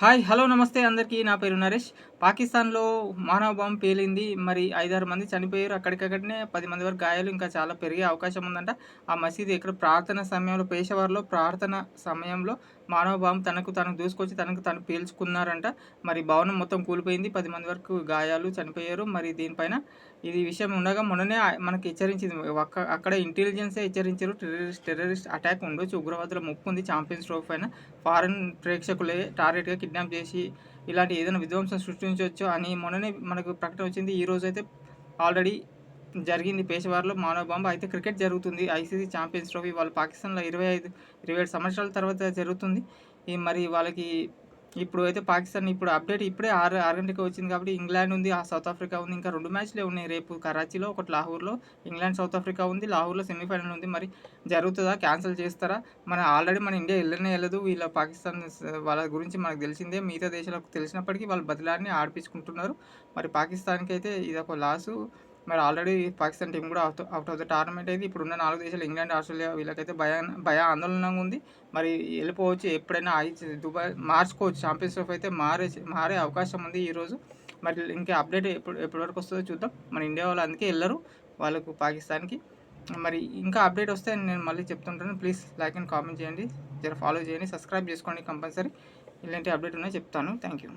Hi hello నమస్తే అందరికీ. నా పేరు నరేష్. పాకిస్తాన్లో మానవ బాంబు పేలింది. మరి ఐదారు మంది చనిపోయారు. అక్కడికక్కడనే పది మంది వరకు గాయాలు ఇంకా చాలా పెరిగే అవకాశం ఉందంట. ఆ మసీదు ఇక్కడ ప్రార్థన సమయంలో పేషవార్లో ప్రార్థన సమయంలో మానవ బాంబు తనకు తనకు దూసుకొచ్చి తనకు తను పేల్చుకున్నారంట. మరి భవనం మొత్తం కూలిపోయింది. పది మంది వరకు గాయాలు చనిపోయారు. మరి దీనిపైన ఇది విషయం ఉండగా మొన్ననే మనకి హెచ్చరించింది. అక్కడ ఇంటెలిజెన్సే హెచ్చరించారు. టెర్రరిస్ట్ టెర్రరిస్ట్ అటాక్ ఉండొచ్చు. ఉగ్రవాదుల ముప్పు ఉంది. ఛాంపియన్స్ ట్రోఫీ పైన ఫారెన్ ప్రేక్షకులే టార్గెట్గా కిడ్నాప్ చేసి ఇలాంటి ఏదైనా విధ్వంసం సృష్టించవచ్చు అని మొన్ననే మనకు ప్రకటన వచ్చింది. ఈ రోజు అయితే ఆల్రెడీ జరిగింది. పేషవార్లో మానవ బాంబు అయితే క్రికెట్ జరుగుతుంది. ఐసీసీ ఛాంపియన్స్ ట్రోఫీ వాళ్ళు పాకిస్తాన్లో ఇరవై ఐదు ఇరవై ఏడు సంవత్సరాల తర్వాత జరుగుతుంది. ఈ మరి వాళ్ళకి ఇప్పుడు అయితే పాకిస్తాన్ ఇప్పుడు అప్డేట్ ఇప్పుడే ఆరు ఆరు గంటకి వచ్చింది కాబట్టి ఇంగ్లాండ్ ఉంది ఆ సౌత్ ఆఫ్రికా ఉంది. ఇంకా రెండు మ్యాచ్లే ఉన్నాయి రేపు కరాచీలో ఒకటి లాహూర్లో. ఇంగ్లాండ్ సౌత్ ఆఫ్రికా ఉంది లాహూర్లో సెమీఫైనల్ ఉంది. మరి జరుగుతుందా? క్యాన్సిల్ చేస్తారా? మన ఆల్రెడీ మన ఇండియా వెళ్ళనే వెళ్ళదు. వీళ్ళ పాకిస్తాన్ వాళ్ళ గురించి మనకు తెలిసిందే. మిగతా దేశాలకు తెలిసినప్పటికీ వాళ్ళు బదిలాన్ని ఆడిపించుకుంటున్నారు. మరి పాకిస్తాన్కి అయితే ఇది ఒక లాసు. మరి ఆల్రెడీ పాకిస్తాన్ టీం కూడా out out of the tournament అయితే ఇప్పుడున్న నాలుగు దేశాలు ఇంగ్లాండ్ ఆస్ట్రేలియా వీళ్ళకైతే భయ భయ ఆందోళనగా ఉంది. మరి వెళ్ళిపోవచ్చు ఎప్పుడైనా దుబాయ్ మార్చుకోవచ్చు. ఛాంపియన్స్ ట్రోఫీ అయితే మారే మారే అవకాశం ఉంది ఈరోజు మరి ఇంకా అప్డేట్ ఎప్పుడు ఎప్పటి వరకు వస్తుందో చూద్దాం. మన ఇండియా వాళ్ళు అందుకే వెళ్ళరు వాళ్ళకు పాకిస్తాన్కి. మరి ఇంకా అప్డేట్ వస్తే నేను మళ్ళీ చెప్తుంటాను. ప్లీజ్ లైక్ అండ్ కామెంట్ చేయండి. జర ఫాలో చేయండి. సబ్స్క్రైబ్ చేసుకోండి కంపల్సరీ. ఇలాంటి అప్డేట్ ఉన్నాయి చెప్తాను. Thank you.